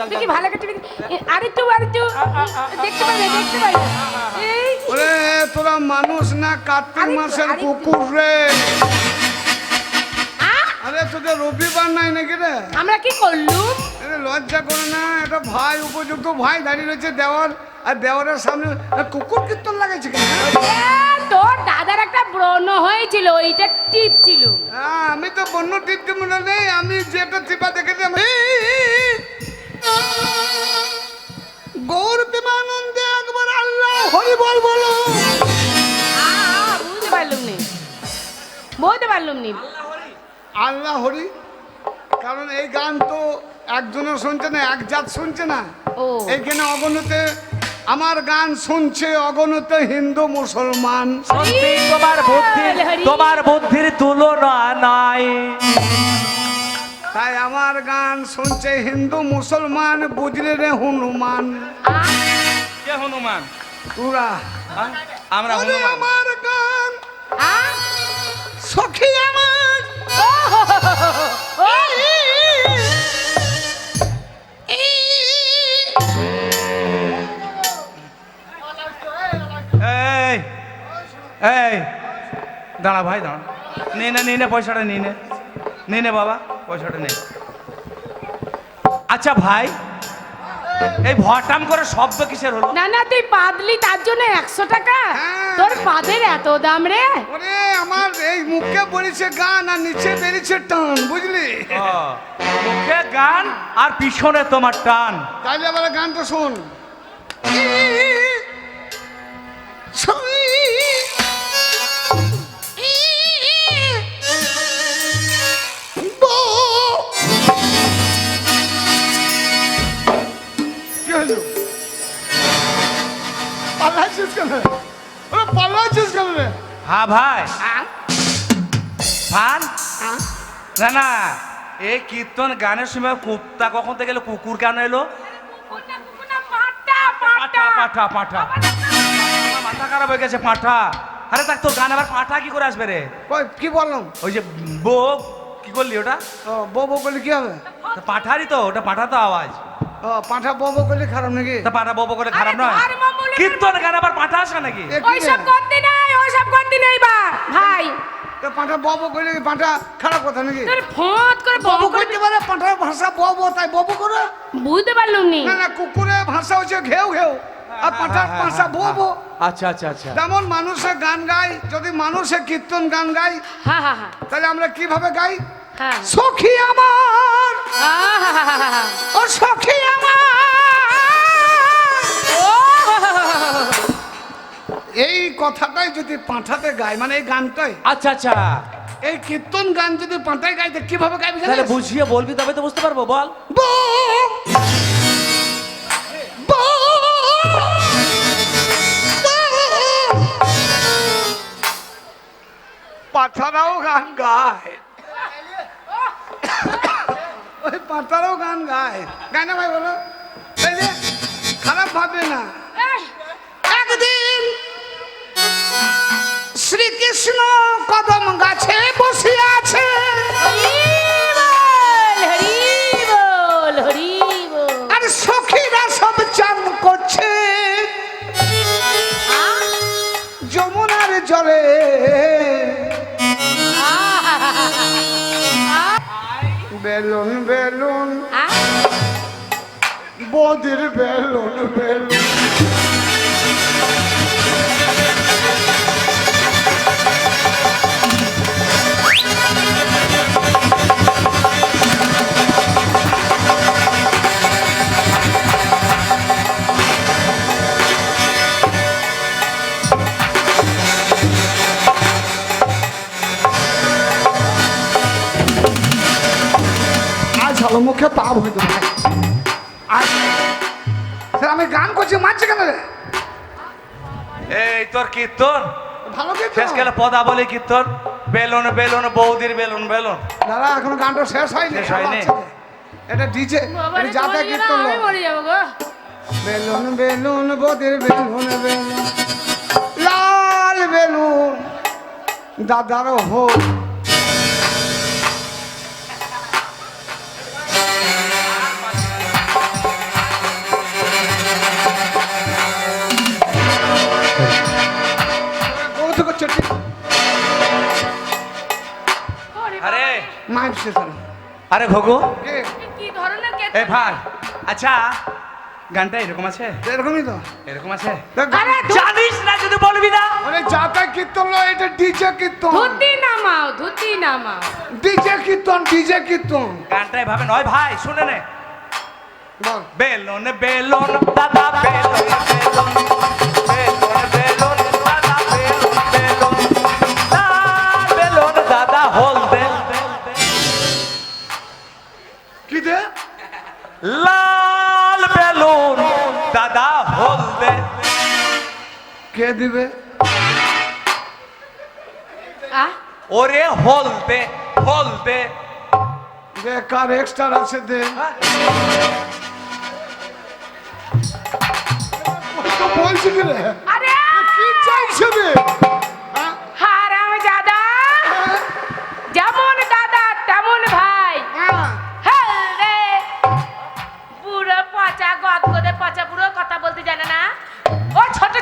দেখ, ভালো করে আরেকটু আরেকটু। দেখতে না দেখতে এই। ওরে তোরা মানুষ না কার্তিক মাসের। কুকুর রে। আ? আরে তোদের রবিবার নাই নাকি রে? আমরা কি করলুম? লজ্জা করে না এটা ভাই উপযুক্ত ভাই দাঁড়িয়ে রয়েছে দেওয়ার আর দেওয়ারের সামনে কুকুর কীর্তন লাগাইছে কেন? তোর দাদার একটা ব্রণ হয়েছিল ওইটা টিপ ছিল। আমি তো বন্য টিপতে মনে নেই আমি যেটা টিপা দেখেছি আমি গৌর প্রেমানন্দে একবার আল্লাহ হরি বল বলো। বুঝতে পারলুম নি। বুঝতে পারলুম নি। আল্লাহ হরি। কারণ এই গান তো একজনও শুনছে না এক জাত শুনছে না। ও। এইখানে অগণতে আমার গান শুনছে অগণতে হিন্দু মুসলমান। সত্যি তোমার বুদ্ধি। তোমার বুদ্ধির তুলনা নাই। তাই আমার গান শুনছে হিন্দু মুসলমান বুঝলে রে হনুমান। কে হনুমান? তোরা? আমরা আমার গান সখী আমার ও, হো, হো, হো, হো, ও, এই এই। দাঁড়া ভাই দাঁড়া। নিয়ে নে নিয়ে নে পয়সাটা নিয়ে নে। নিয়ে নে বাবা। পয়সাটা নে। আচ্ছা ভাই এই ভটাম করে শব্দ কিসের হলো? না না তুই পাদলি তার জন্য একশো টাকা। হ্যাঁ। তোর পাদের এত দাম রে। ওরে আমার এই মুখে বলেছে গান আর নিচে বেরিয়েছে টান বুঝলি? মুখে গান আর পিছনে তোমার টান। তাইলে আবার গানটা শোন। হ্যাঁ ভাই। ফান না না। এই কীর্তন গানের সময় কুত্তা কখন থেকে এলো? কুকুর কেন এলো? পাঠা পাঠা পাঠা। মাথা খারাপ হয়ে গেছে পাঠা। আরে দেখ তোর গান আবার পাঠা কি করে আসবে রে? কি বললাম? ওই যে বো কি করলি ওটা? বউ বউ করলে কি হবে? পাঠারই তো ওটা পাঠা তো আওয়াজ। ও পাঁঠা বউ বউ করলে খারাপ নাকি? তা পাঠা বো বো করে খারাপ নয়। কীর্তন গান আবার পাঠা আসে নাকি? ওইসব করতে নাই। ওইসব করতে নাই বা ভাই। তো পাঁঠা বউ বউ করলে পাঁঠা খারাপ কথা নাকি? তোর ফোঁত করে করতে পারে পাঁঠার ভাষা তাই করে? বুঝতে পারলুম নি। না না কুকুরের ভাষা হচ্ছে ঘেউ ঘেউ আর পাঁঠার ভাষা বউ বউ। আচ্ছা আচ্ছা আচ্ছা। যেমন মানুষে গান গায় যদি মানুষে কীর্তন গান গায় হ্যাঁ হ্যাঁ হ্যাঁ তাহলে আমরা কীভাবে গাই? হ্যাঁ। সখী আমার। ও সখী আমার। ও এই কথাটাই যদি পাঁঠাতে গায় মানে এই গানটাই। আচ্ছা আচ্ছা। এই কীর্তন গান যদি পাঁঠায় গাইতে কীভাবে গাইবে তাহলে বুঝিয়ে বলবি তবে তো বুঝতে পারব বল। পাঠারাও গান গায়। ওই পাঠারাও গান গায়। গায় না ভাই বলো। খারাপ ভাববে না। শ্রীকৃষ্ণ কদম গাছে বসে আছে আর সখীরা সব চান করছে। যমুনার জলে। Balloon balloon. বদির বেলুন বেলুন। মুখে তাপ হইতে ভাই আজ স্যার আমি গান করছি মারছে কেন রে? এই তোর কীর্তন? ভালো শেষ গেলে পদা বলে কীর্তন। বেলুন বেলুন বৌদির বেলুন বেলুন। দাদা এখনও গানটা শেষ হয়নি। শেষ হয়নি? এটা ডিজে যাতা কীর্তন বেলুন বেলুন বদির বেলুন বেলুন। লাল বেলুন দাদার হোক কাঁপছে তারা আরে ঘগু। কে? কি ধরনের এ ভাই আচ্ছা গানটা এরকম আছে? এরকমই তো। এরকম আছে? তা গান- আরে জানিস না যদি বলবি না। আরে যাতা কীর্তন নয় এটা ডিজে কীর্তন। ধুতি নামাও ধুতি নামাও। ডিজে কীর্তন ডিজে কীর্তন। গানটা এভাবে নয় ভাই শুনে নে। বল। বেলুন বেলুন দাদা বেলুন বেলুন। লাল বেলুন দাদা হলদে কে দিবে? আ? ওরে হলদে হলদে বেকার এক্সট্রা আছে দে? তো বলছি কি রে? আরে! কি চাইছে রে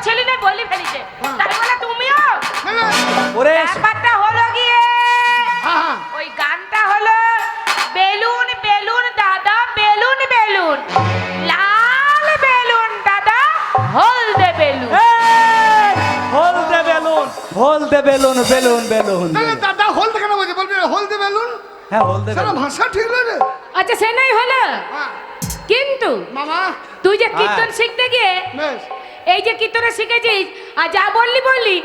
ছেলে বলি ফেলিছে। হ্যাঁ। তাই বলে তুমিও? না, না। ওরে ব্যাপারটা হলো গিয়ে হ্যাঁ, হ্যাঁ। ওই গানটা হলো বেলুন বেলুন দাদা বেলুন বেলুন। লাল বেলুন দাদা হলদে বেলুন। হলদে বেলুন হলদে বেলুন বেলুন বেলুন। না, না, দাদা হলদে কেন বলছে? বলবি হলদে বেলুন? হ্যাঁ হলদে সারা বেলুন। ভাষা ঠিক রে। আচ্ছা সে নাই হলো? হ্যাঁ। কিন্তু মামা। তুই যে কীর্তন হ্যাঁ। শিখতে গিয়ে বেশ। এই যে কীর্তনে শিখেছিস আর যা বললি বললি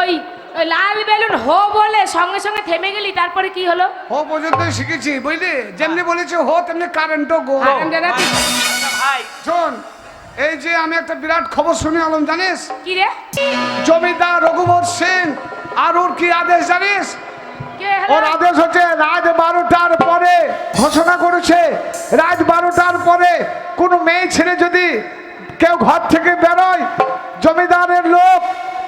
ওই লাল বেলুন হো বলে সঙ্গে সঙ্গে থেমে গেলি তারপরে কি হলো? হো পর্যন্ত শিখেছি বুঝলি? যেমনি বলেছে হো তেমনি কারেন্টও গো। ভাই শোন এই যে আমি একটা বিরাট খবর শুনে আলম জানিস? কি রে? জমিদার রঘুবর সিং আর ওর কি আদেশ জানিস? কে ওর আদেশ হচ্ছে রাত বারোটার পরে ঘোষণা করেছে রাত বারোটার পরে কোনো মেয়ে ছেলে যদি কেউ ঘর থেকে বেরোয় জমিদারের লোক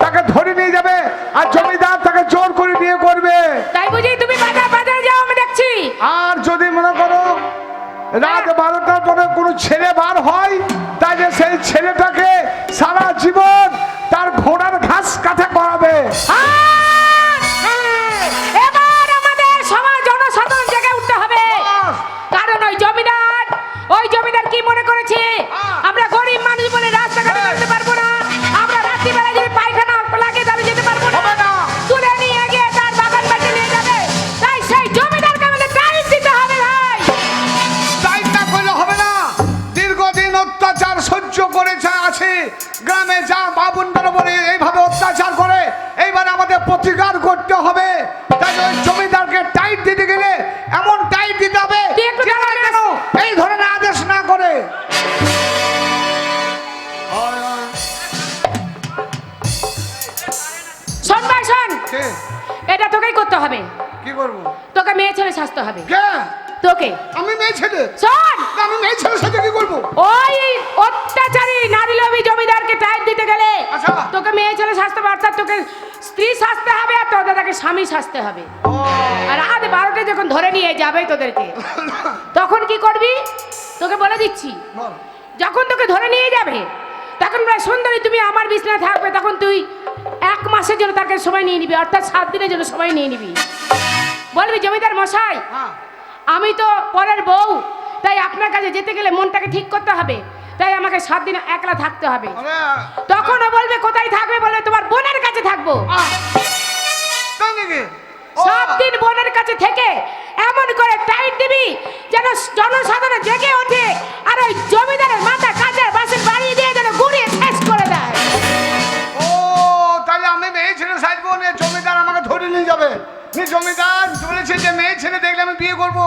তাকে ধরে নিয়ে যাবে আর জমিদার তাকে জোর করে নিয়ে করবে। তাই বুঝি তুমি বাজার বাজারে যাও আমি দেখছি। আর যদি মনে করো রাত বারোটার পরে কোনো ছেলে বার হয় তাহলে সেই ছেলেটাকে সারা জীবন তার ঘোড়ার ঘাস কাটা করাবে। আর এবার আমাদের সমাজ জনসাধারণ জেগে উঠতে হবে। কারণ ওই জমিদার ওই জমিদার কি মনে করেছে? তোকে মেয়ে ছেলে সাজতে হবে। তোকে। আমি মেয়ে ছেলে? শোন! আমি মেয়ে ছেলের সাথে কি করব? ওই অত্যাচারী নারী লোভী জমিদারকে টাইট দিতে গেলে আচ্ছা। তোকে মেয়ে ছেলে সাজতে অর্থাৎ তোকে স্ত্রী সাজতে হবে আর তোর দাদাকে স্বামী সাজতে হবে। আর রাত বারোটা যখন ধরে নিয়ে যাবে তোদেরকে তখন কি করবি? তোকে বলে দিচ্ছি যখন তোকে ধরে নিয়ে যাবে তখন প্রায় সুন্দরী তুমি আমার বিছনায় থাকবে তখন তুই এক মাসের জন্য তাকে সময় নিয়ে নিবি অর্থাৎ সাত দিনের জন্য সময় নিয়ে নিবি। বলবি জমিদার মশাই হ্যাঁ। আমি তো পরের বউ তাই আপনার কাছে যেতে গেলে মনটাকে ঠিক করতে হবে তাই আমাকে সাত দিন একলা থাকতে হবে। আরে, তখন ও বলবে কোথায় থাকবে বলবে তোমার বোনের কাছে থাকব। সাত দিন বোনের কাছে থেকে এমন করে টাইট দিবি যেন জনসাধারণ জেগে ওঠে আর ওই জমিদারের মাথা কাজের বাসের বাড়িয়ে দিয়ে যেন গুড়িয়ে শেষ করে দেয়। ও তাহলে আমি মেয়ে ছেলে সাজবো জমিদার আমাকে ধরে নিয়ে যাবে। নিয়ে জমিদার বলেছে যে মেয়ে ছেলে দেখলে আমি বিয়ে করব।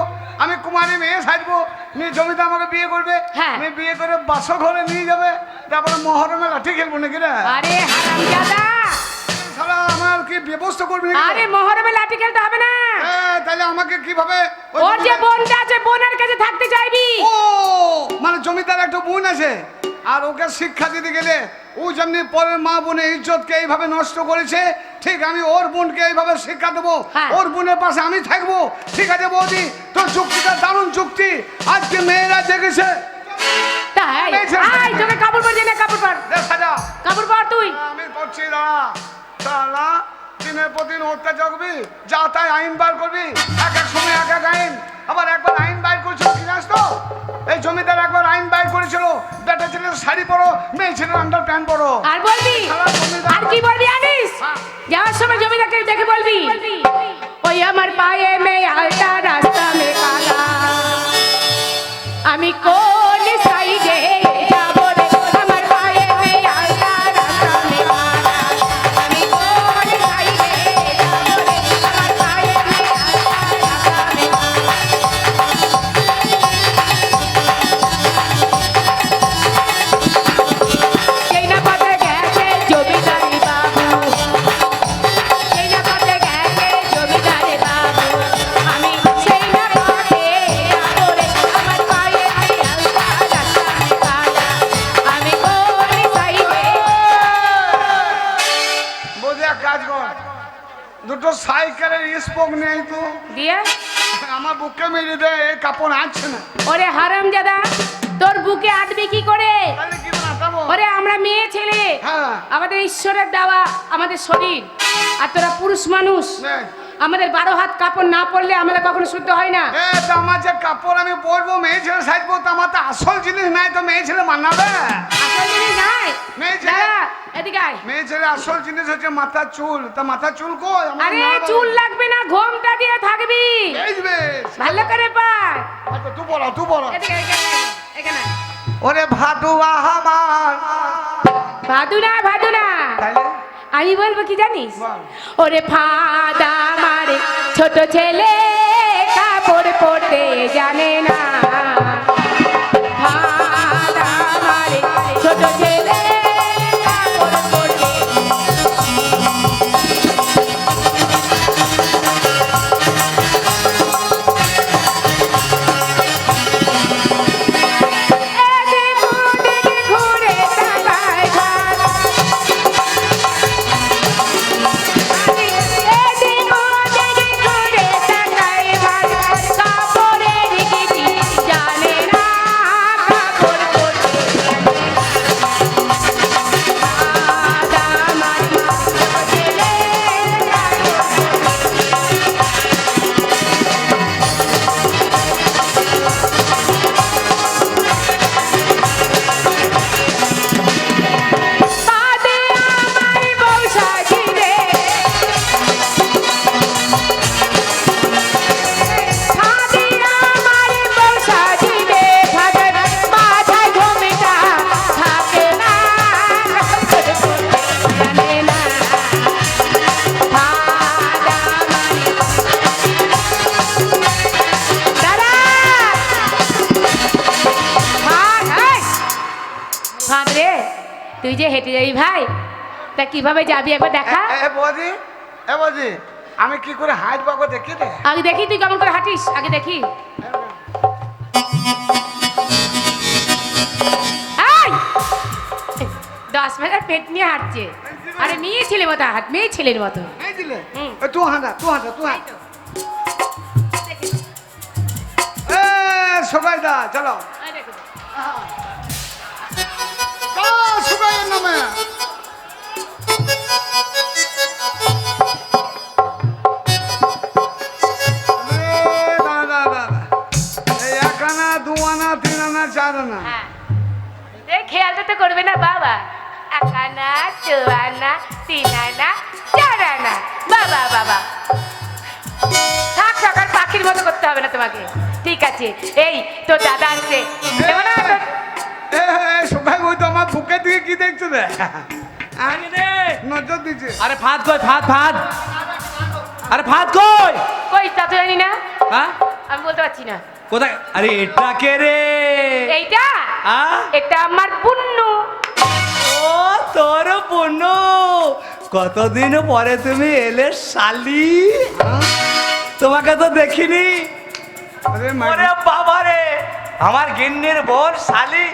আমি কুমারী মেয়ে সাজবো। নিয়ে জমিদার আমাকে বিয়ে করবে। হ্যাঁ। আমি বিয়ে করে বাস ঘরে নিয়ে যাবে। তারপরে মহরমে লাঠি খেলব নাকি রে? আরে হারামজাদা সালা আমার কি ব্যবস্থা করবি আরে মহরমে লাঠি খেলতে হবে না। হ্যাঁ, তাহলে আমাকে কীভাবে ওর যে বোনটা আছে বোনের কাছে থাকতে চাইবি। ও মানে জমিদার একটা বোন আছে। আর ওকে শিক্ষা দিতে গেলে ও যেমনি পরের মা বোনের ইজ্জতকে এইভাবে নষ্ট করেছে ঠিক আমি ওর বোনকে এইভাবে শিক্ষা দেবো হ্যাঁ। ওর বোনের পাশে আমি থাকব। ঠিক আছে বৌদি তোর যুক্তিটা দারুণ যুক্তি আজকে মেয়েরা জেগেছে। তোকে কাপড় পর কাপড় পর। দেখ সাজা। কাপড় পর তুই। আমি করছি দাঁড়া। দিনের পর দিন অত্যাচার করবি যা তাই আইন বার করবি। এক এক সময় এক এক আইন। আবার একবার আইন বাইর করছ কি জানিস তো? এই জমিদার একবার আইন বাইর করেছিল বেটা ছেলে শাড়ি পরো মেয়ে ছেলে আন্ডার প্যান্ট পরো। আর বলবি? আর কি বলবি আনিস যাওয়ার সময় জমিদারকে দেখে বলবি? ওই আমার পায়ে দুটো সাইকেলের স্পোক নেই তো। দিয়ে? আমার বুকে মেরে দে কাপড় আছে না। ওরে হারাম দাদা তোর বুকে আটবে কি করে? ওরে আমরা মেয়ে ছেলে হ্যাঁ। আমাদের ঈশ্বরের দেওয়া আমাদের শরীর আর তোরা পুরুষ মানুষ। নে। আমাদের বারো হাত কাপড় না পরলে আমাদের কখনো শুদ্ধ হয় না। তো আমার যে কাপড় আমি পরবো মেয়ে ছেলে সাজবো তো আমার তো আসল জিনিস নাই তো মেয়ে ছেলে মানাবে? আসল জিনিস নাই। মেয়ে ছেলে- এদিকে আয়। মেয়ে ছেলে আসল জিনিস হচ্ছে মাথার চুল। তা মাথার চুল কই? আমার আরে চুল লাগবে না ঘোমটা দিয়ে থাকবি। ভালো করে পায় আচ্ছা তুই বলো তুই বলো। এদিকে এখানে আয়, এখানে আয়। ওরে ভাদু না ভাদু না আমি বলব কি জানিস? ওরে ফাদা মারে ছোট ছেলে কাপড় পড়তে জানে না। তা কীভাবে যাবি একবার দেখা? বৌদি এ বৌদি আমি কি করে হাইট পাবো দেখি দে আগে দেখি তুই কেমন করে হাঁটিস? আগে দেখি! দশ মেলার পেট নিয়ে হাঁটছে। আরে মেয়ে ছেলে মতো হাঁট মেয়ে ছেলের মতো তুই হাঁটা তুই হাঁটা তুই হাঁটা। সবাই দা চলো। সুগাইয়ের নামে। আনা চার হ্যাঁ। এই খেয়ালটা তো করবে না বাবা। এক আনা দু আনা তিন আনা চার আনা বাবা বাবা। থাক সকাল পাখির মতো করতে হবে না তোমাকে। ঠিক আছে এই তোর দাদা আসছে। না এ, সবাই ওই বুকের দিকে কি দেখছ রে রে। নজর দিচ্ছে। আরে ফাঁদ কই ফাঁদ ফাঁদ আরে ফাঁদ কই? কই তা তো জানি না। হ্যাঁ? আমি বলতে পারছি না। কোথায়? আরে এটা কে রে? এইটা? হ্যাঁ এটা আমার পুণ্যু ও তোর পুনু কতদিন পরে তুমি এলে শালি? তোমাকে তো দেখিনি। বাবা রে আমার গিন্নির বোন শালি।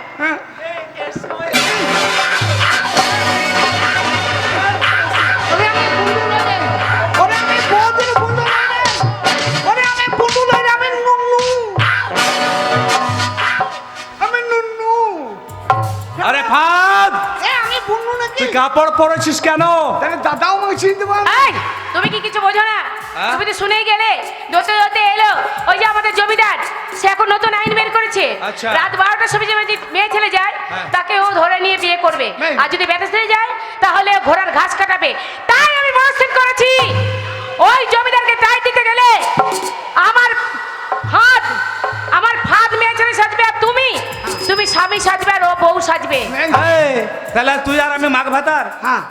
কাপড় পরেছিস কেন? তাহলে দাদাও আমাকে চিনতে পারে এই তুমি কি কিছু বোঝো না? হ্যাঁ? তুমি তো শুনেই গেলে। দোতে দোতে এলো। ওই যে আমাদের জমিদার সে এখন নতুন আইন বের করেছে। আচ্ছা। রাত বারোটার সময় যে যদি মেয়ে ছেলে যায় হ্যাঁ। তাকে ও ধরে নিয়ে বিয়ে করবে। আর যদি বেতে ছেলে যায় তাহলে ঘোড়ার ঘাস কাটাবে। তাই আমি মনস্থির করেছি। ওই জমিদারকে তাই দিতে গেলে স্বামী সাজবে আর ও বউ সাজবে। এই, তাহলে তুই আর আমি মাঘ ভাতার? হ্যাঁ।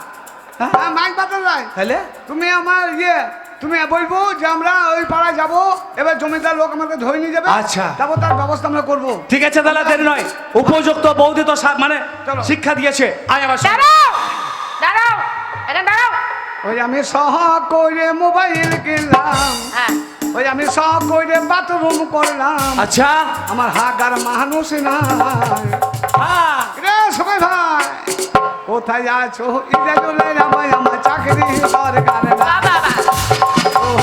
হ্যাঁ? হ্যাঁ মাইক বাতাল তাহলে? তুমি আমার ইয়ে তুমি বলব যে আমরা ওই পাড়ায় যাব এবার জমিদার লোক আমাকে ধরে নিয়ে যাবে আচ্ছা। তারপর তার ব্যবস্থা আমরা করব। ঠিক আছে তাহলে দেরি নয়। উপযুক্ত বৌদি তো সা- মানে চলো। শিক্ষা দিয়েছে। আয় আমার সঙ্গে। দাঁড়াও! দাঁড়াও! এখানে দাঁড়াও! ওই আমি সহ করে মোবাইল কিনলাম। হ্যাঁ। ওই আমি সব কইরে বাথরুম করলাম। আচ্ছা। আমার হাগার মানুষ না রে সবাই ভাই কোথায় আছো? ইটা চলে যাবাই আমার চাকরি দরকার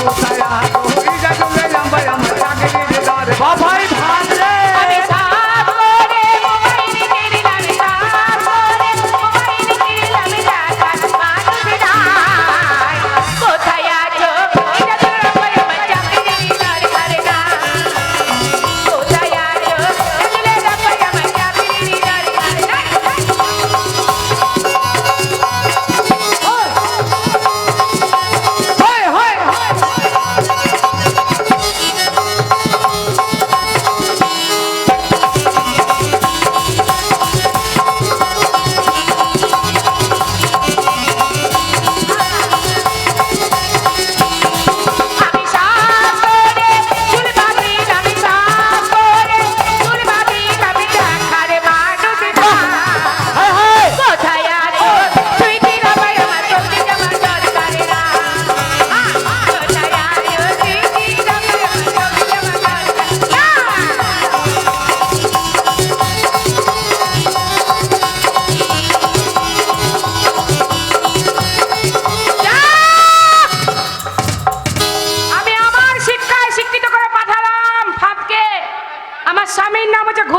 কোথায় আছো? ইটা চলে যাবাই আমার চাকরি দরকার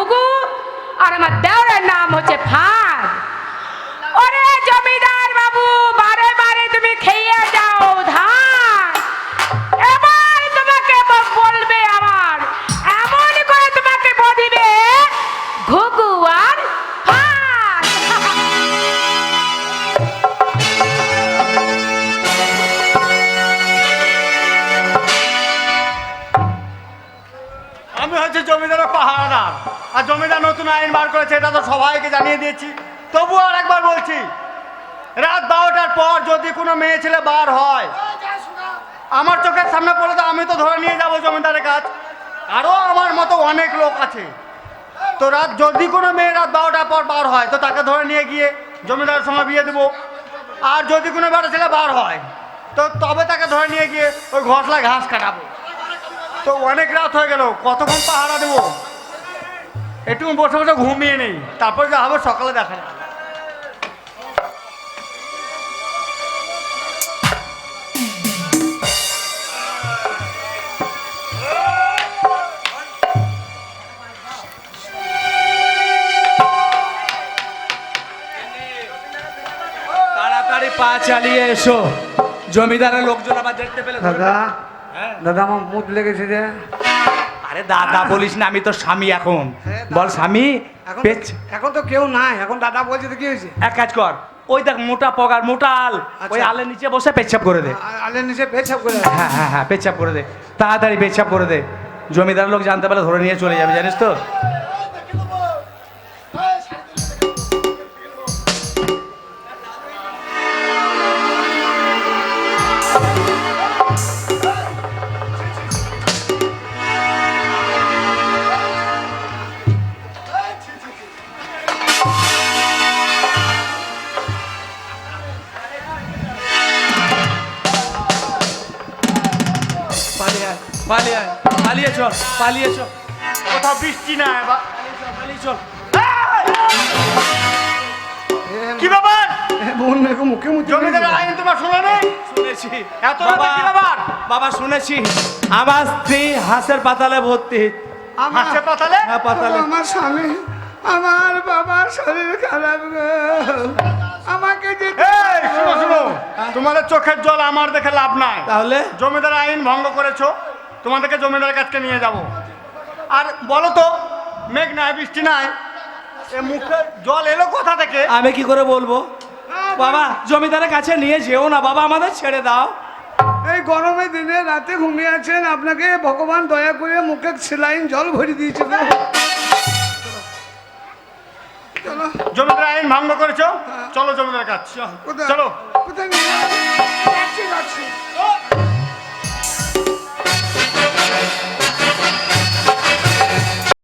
ঘুঘু আর আমার দেওরের নাম হচ্ছে ফাঁদ ওরে জমিদার বাবু, বারে বারে তুমি খেয়ে যাও ধান। এবার তোমাকে বলবে এমন করে তোমাকে বদিবে ঘুঘু আর আমি হচ্ছে জমিদারের পাহারাদার আর জমিদার নতুন আইন বার করেছে, এটা তো সবাইকে জানিয়ে দিয়েছি। তবু আর একবার বলছি, রাত বারোটার পর যদি কোনো মেয়ে ছেলে বার হয়, আমার চোখের সামনে পড়ে তো আমি তো ধরে নিয়ে যাব জমিদারের কাজ আরও আমার মতো অনেক লোক আছে। তো রাত যদি কোনো মেয়ে রাত বারোটার পর বার হয়, তো তাকে ধরে নিয়ে গিয়ে জমিদারের সঙ্গে বিয়ে দেবো। আর যদি কোনো বেটা ছেলে বার হয়, তো তবে তাকে ধরে নিয়ে গিয়ে ওই ঘষলায় ঘাস কাটাবো। তো অনেক রাত হয়ে গেল, কতক্ষণ পাহারা দেবো? একটু বসে বসে ঘুমিয়ে নেই। তারপর যা হবে সকালে দেখা যাবে। তাড়াতাড়ি পা চালিয়ে এসো। জমিদারের লোকজন আবার দেখতে পেলে। দাদা হ্যাঁ। দাদা আমার মুখ লেগেছে যে। আরে দাদা বলিস না আমি তো স্বামী এখন। হ্যাঁ, বল স্বামী এখন তো কেউ নাই এখন দাদা বলছে তো কি হয়েছে? এক কাজ কর ওই দেখ মোটা পগার মোটা আল ওই আচ্ছা। আলের নিচে বসে পেচ্ছাপ করে দে। আলের নিচে পেচ্ছাপ করে হ্যাঁ হ্যাঁ হ্যাঁ পেচ্ছাপ করে দে। তাড়াতাড়ি পেচ্ছাপ করে দে। জমিদার লোক জানতে পারলে ধরে নিয়ে চলে যাবে জানিস তো? চল পালিয়ে চল। কোথাও বৃষ্টি না এবার পালিয়ে চল। কি ব্যাপার? বোন মেয়েকে মুখে মুখে জমিদারের আইন তোমার শোনা নেই? শুনেছি। এত রাতে কি ব্যাপার? বাবা শুনেছি। আমার স্ত্রী হাঁসের পাতালে ভর্তি। পাতালে? হ্যাঁ পাতালে। আমার স্বামী আমার বাবার শরীর খারাপ আমাকে যে এই শুনো শুনো। তোমাদের চোখের জল আমার দেখে লাভ নাই। তাহলে? জমিদার আইন ভঙ্গ করেছ। তোমাদেরকে জমিদারের কাছকে নিয়ে যাব। আর বলো তো মেঘ নাই বৃষ্টি নাই এ মুখে জল এলো কোথা থেকে? আমি কি করে বলব? বাবা জমিদারের কাছে নিয়ে যেও না বাবা আমাদের ছেড়ে দাও। এই গরমে দিনে রাতে ঘুমিয়ে আছেন আপনাকে ভগবান দয়া করে মুখে সেলাইন জল ভরে দিয়েছে। জমিদার আইন ভঙ্গ করেছ? চলো জমিদার কাছ। কোথায় চলো। কোথায়? right.